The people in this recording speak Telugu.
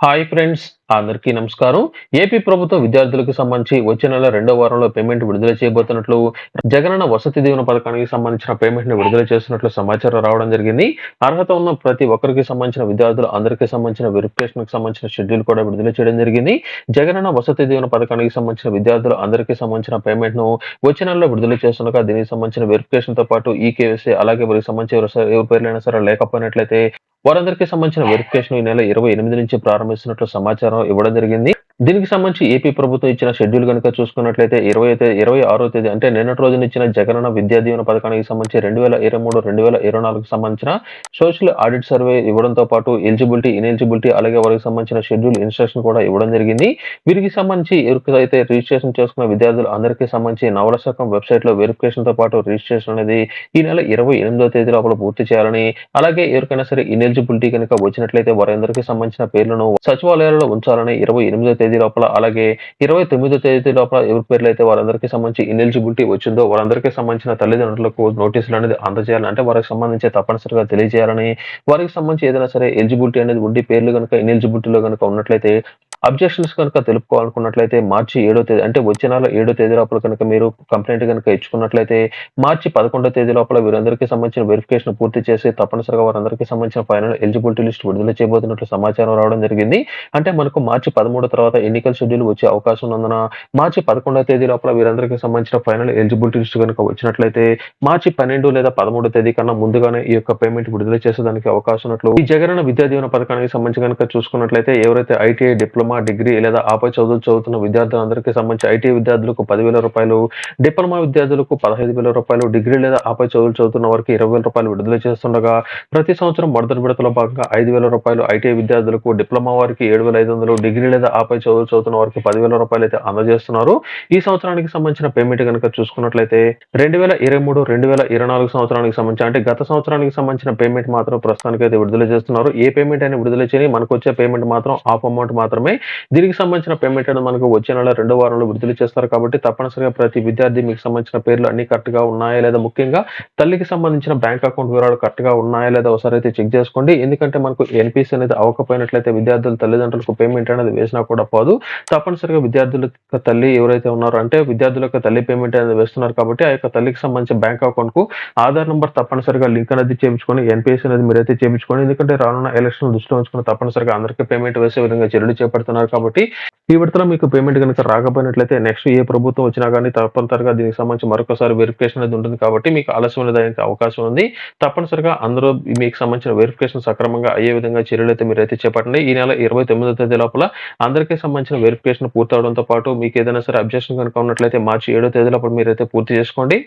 హాయ్ ఫ్రెండ్స్ అందరికీ నమస్కారం. ఏపీ ప్రభుత్వం విద్యార్థులకు సంబంధించి వచ్చే నెల రెండో వారంలో పేమెంట్ విడుదల చేయబోతున్నట్లు జగనన్న వసతి దీవెన పథకానికి సంబంధించిన పేమెంట్ని విడుదల చేస్తున్నట్లు సమాచారం రావడం జరిగింది. అర్హత ఉన్న ప్రతి ఒక్కరికి సంబంధించిన విద్యార్థులు అందరికీ సంబంధించిన వెరిఫికేషన్కి సంబంధించిన షెడ్యూల్ కూడా విడుదల చేయడం జరిగింది. జగనన్న వసతి దీవెన పథకానికి సంబంధించిన విద్యార్థులు అందరికీ సంబంధించిన పేమెంట్ను వచ్చే నెలలో విడుదల చేస్తుండగా దీనికి సంబంధించిన వెరిఫికేషన్తో పాటు ఈ కేవైసీ అలాగే వారికి సంబంధించి ఎవరు ఎవరి పేర్లైనా సరే లేకపోయినట్లయితే వారందరికీ సంబంధించిన వెరిఫికేషన్ ఈ నెల ఇరవై ఎనిమిది నుంచి ప్రారంభిస్తున్నట్లు సమాచారం ఇవ్వడం జరిగింది. దీనికి సంబంధించి ఏపీ ప్రభుత్వం ఇచ్చిన షెడ్యూల్ కనుక చూసుకున్నట్లయితే ఇరవై ఇరవై ఆరో తేదీ అంటే నిన్నటి రోజున ఇచ్చిన జగనన్న విద్యా దీవెన పథకానికి సంబంధించి రెండు వేల ఇరవై మూడు రెండు వేల ఇరవై నాలుగు సంబంధించిన సోషల్ ఆడిట్ సర్వే ఇవ్వడంతో పాటు ఎలిజిబిలిటీ ఇనెలిజిబిలిటీ అలాగే వారికి సంబంధించిన షెడ్యూల్ ఇన్స్ట్రక్షన్ కూడా ఇవ్వడం జరిగింది. వీరికి సంబంధించి ఎవరికైతే రిజిస్ట్రేషన్ చేసుకున్న విద్యార్థులు అందరికీ సంబంధించి నవల శాఖం వెబ్సైట్లో వెరిఫికేషన్తో పాటు రిజిస్ట్రేషన్ అనేది ఈ నెల ఇరవై ఎనిమిదో తేదీ లోపల పూర్తి చేయాలని అలాగే ఎవరికైనా సరే ఇనెలిజిబిలిటీ కనుక వచ్చినట్లయితే వారందరికీ సంబంధించిన పేర్లను సచివాలయాలలో ఉంచాలని ఇరవై ఎనిమిదో తేదీ లోపల అలాగే ఇరవై తొమ్మిదో తేదీ లోపల ఎవరి పేర్లు అయితే వారందరికీ సంబంధించి ఇనెలిజిబిలిటీ వచ్చిందో వారందరికీ సంబంధించిన తల్లిదండ్రులకు నోటీసులు అనేది అందజేయాలంటే అంటే వారికి సంబంధించి తప్పనిసరిగా తెలియజేయాలని వారికి సంబంధించి ఏదైనా సరే ఎలిజిబిలిటీ అనేది ఉండి పేర్లు కనుక ఇనెలిజిబిలిటీలో కనుక ఉన్నట్లయితే అబ్జెక్షన్స్ కనుక తెలుపుకోవాలనుకున్నట్లయితే మార్చి ఏడో తేదీ అంటే వచ్చే నెల ఏడో తేదీ లోపల కనుక మీరు కంప్లైంట్ కనుక ఇచ్చుకున్నట్లయితే మార్చి పదకొండో తేదీ లోపల వీరందరికీ సంబంధించిన వెరిఫికేషన్ పూర్తి చేసి తప్పనిసరిగా వారందరికీ సంబంధించిన ఫైనల్ ఎలిజిబిలిటీ లిస్ట్ విడుదల చేయబోతున్నట్లు సమాచారం రావడం జరిగింది. అంటే మనకు మార్చి పదమూడో తర్వాత ఎన్నికల షెడ్యూల్ వచ్చే అవకాశం ఉన్నందున మార్చి పదకొండో తేదీ లోపల వీరందరికీ సంబంధించిన ఫైనల్ ఎలిజిబిలిటీ లిస్ట్ కనుక వచ్చినట్లయితే మార్చి పన్నెండు లేదా పదమూడో తేదీ కన్నా ముందుగానే ఈ యొక్క పేమెంట్ విడుదల చేసేదానికి అవకాశం ఉన్నట్లు ఈ జగనన్న విద్యా దీవెన పథకానికి సంబంధించి కనుక చూసుకున్నట్లయితే ఎవరైతే ఐటీఐ డిప్లొమా డిగ్రీ లేదా ఆపై చదువులు చదువుతున్న విద్యార్థులందరికీ సంబంధించి ఐటీ విద్యార్థులకు పదివేల రూపాయలు డిప్లొమా విద్యార్థులకు పదహైదు వేల రూపాయలు డిగ్రీ లేదా ఆపై చదువులు చదువుతున్న వారికి ఇరవై వేల రూపాయలు విడుదల చేస్తుండగా ప్రతి సంవత్సరం మొదటి విడతలో భాగంగా ఐదు వేల రూపాయలు ఐటీఐ విద్యార్థులకు డిప్లొమా వారికి ఏడు వేల ఐదు వందలు డిగ్రీ లేదా ఆపై చదువులు చదువుతున్న వారికి పదివేల రూపాయలు అయితే అందజేస్తున్నారు. ఈ సంవత్సరానికి సంబంధించిన పేమెంట్ కనుక చూసుకున్నట్లయితే రెండు వేల ఇరవై మూడు రెండు వేల ఇరవై నాలుగు సంవత్సరానికి సంబంధించి అంటే గత సంవత్సరానికి సంబంధించిన పేమెంట్ మాత్రం ప్రస్తుతానికి అయితే విడుదల చేస్తున్నారు. ఏ పేమెంట్ అయినా విడుదల చేయని మనకు వచ్చే పేమెంట్ మాత్రం ఆఫ్ అమౌంట్ మాత్రమే దీనికి సంబంధించిన పేమెంట్ అనేది మనకు వచ్చే నెల రెండో వారంలో విడుదల చేస్తారు కాబట్టి తప్పనిసరిగా ప్రతి విద్యార్థి మీకు సంబంధించిన పేర్లు అన్ని కరెక్ట్గా ఉన్నాయా లేదా? ముఖ్యంగా తల్లికి సంబంధించిన బ్యాంక్ అకౌంట్ వివరాలు కరెక్ట్గా ఉన్నాయా లేదా ఒకసారి అయితే చెక్ చేసుకోండి. ఎందుకంటే మనకు ఎన్పిసి అనేది అవ్వకపోయినట్లయితే విద్యార్థుల తల్లిదండ్రులకు పేమెంట్ అనేది వేసినా కూడా పోదు. తప్పనిసరిగా విద్యార్థుల తల్లి ఎవరైతే ఉన్నారో అంటే విద్యార్థుల యొక్క తల్లి పేమెంట్ అనేది వేస్తున్నారు కాబట్టి ఆ యొక్క తల్లికి సంబంధించిన బ్యాంక్ అకౌంట్కు ఆధార్ నంబర్ తప్పనిసరిగా లింక్ అనేది చేయించుకొని ఎన్పిఎస్ అనేది మీరైతే చేయించుకోండి ఎందుకంటే రానున్న ఎలక్షన్ దృష్టిలో ఉంచుకుని తప్పనిసరిగా అందరికీ పేమెంట్ వేసే విధంగా చర్యలు చేపడుతున్నారు. కాబట్టి ఈ విడతలో మీకు పేమెంట్ కనుక రాకపోయినట్లయితే నెక్స్ట్ ఏ ప్రభుత్వం వచ్చినా కానీ తప్పనిసరిగా దీనికి సంబంధించి మరొకసారి వెరిఫికేషన్ అనేది ఉంటుంది కాబట్టి మీకు ఆలస్యం అనేది అవకాశం ఉంది. తప్పనిసరిగా అందరూ మీకు సంబంధించిన వెరిఫికేషన్ సక్రమంగా అయ్యే విధంగా చర్యలు అయితే మీరైతే చేపట్టండి. ఈ నెల ఇరవై తొమ్మిదో తేదీ లోపల అందరికీ సంబంధించిన వెరిఫికేషన్ పూర్తి అవడంతో పాటు మీకు ఏదైనా సరే అబ్జెక్షన్ కనుక ఉన్నట్లయితే మార్చి ఏడో తేదీ లోపల మీరైతే పూర్తి చేసుకోండి.